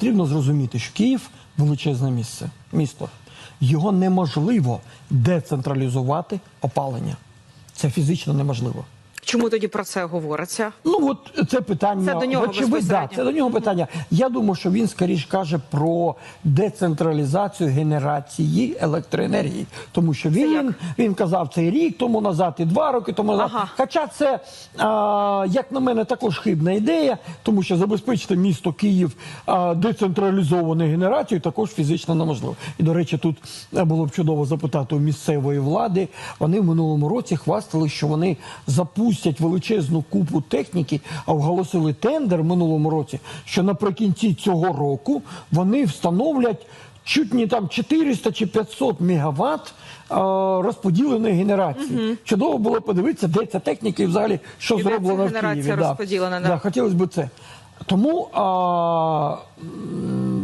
потрібно зрозуміти, що Київ величезне місце, місто. Його неможливо децентралізувати опалення. Це фізично неможливо. Чому тоді про це говориться? Ну от це питання Це до нього вочевидь, да, це до нього питання. Я думаю, що він скоріш каже про децентралізацію генерації електроенергії, тому що він, він казав це рік тому назад, і два роки тому назад. Ага. Хоча це, а, як на мене, також хибна ідея, тому що забезпечити місто Київ а, децентралізованою генерацією також фізично неможливо. І до речі, тут е, було б чудово запитати у місцевої влади. Вони в минулому році хвастали, що вони запустять величезну купу техніки, а оголосили тендер в минулому році, що наприкінці цього року вони встановлять. Чуть не там 400 чи 500 мегаватт розподіленої генерації. Чудово було подивитися, де ця техніка і взагалі що І зроблено в Києві. розподілена, да. Да, хотілося б це. Тому а,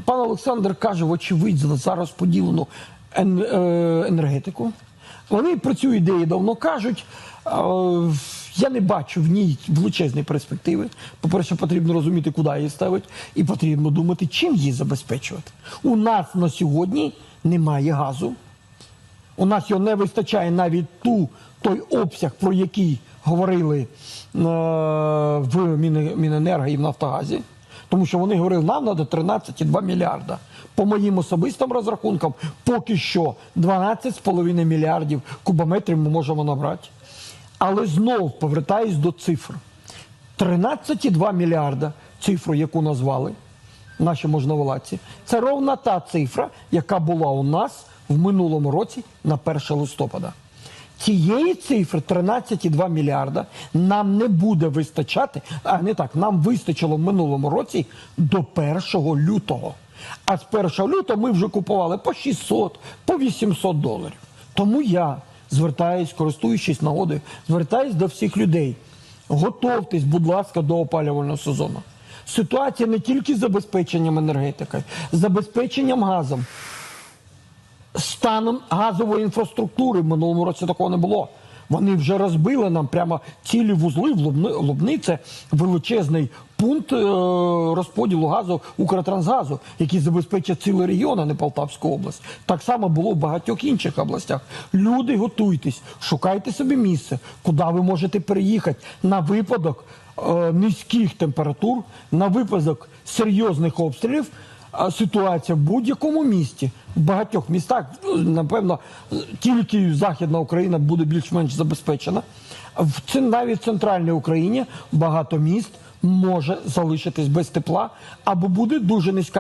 пан Олександр каже, вочевидь, за- за розподілену е, енергетику. Вони про цю ідею давно кажуть. Я не бачу в ній величезної перспективи. По-перше, потрібно розуміти, куди її ставить, і потрібно думати, чим її забезпечувати. У нас на сьогодні немає газу. У нас його не вистачає навіть ту, той обсяг, про який говорили е, в Міне- Міненерго і в Нафтогазі. Тому що вони говорили, нам треба 13,2 мільярда. По моїм особистим розрахункам, поки що 12,5 мільярдів кубометрів ми можемо набрати. Але знов повертаюсь до цифр. 13,2 мільярда, цифру, яку назвали наші можновладці, це ровна та цифра, яка була у нас в минулому році на 1 листопада. Цієї цифри 13,2 мільярда нам не буде вистачати, а не так, нам вистачило в минулому році до 1 лютого. А з 1 лютого ми вже купували по 600, по 800 доларів. Тому я звертаюсь, користуючись нагодою, звертаюсь до всіх людей. Готовтесь, будь ласка, до опалювального сезону. Ситуація не тільки з забезпеченням енергетики, з забезпеченням газом. Станом газової інфраструктури в минулому році такого не було. Вони вже розбили нам прямо цілі вузли в Лубни. Це величезний пункт е, розподілу газу Укртрансгазу, який забезпечить цілий регіон, а не Полтавську область. Так само було в багатьох інших областях. Люди, готуйтесь, шукайте собі місце, куди ви можете переїхати на випадок е, низьких температур, на випадок серйозних обстрілів ситуація в будь-якому місті, в багатьох містах, напевно, тільки Західна Україна буде більш-менш забезпечена. В навіть в центральній Україні багато міст може залишитись без тепла або буде дуже низька.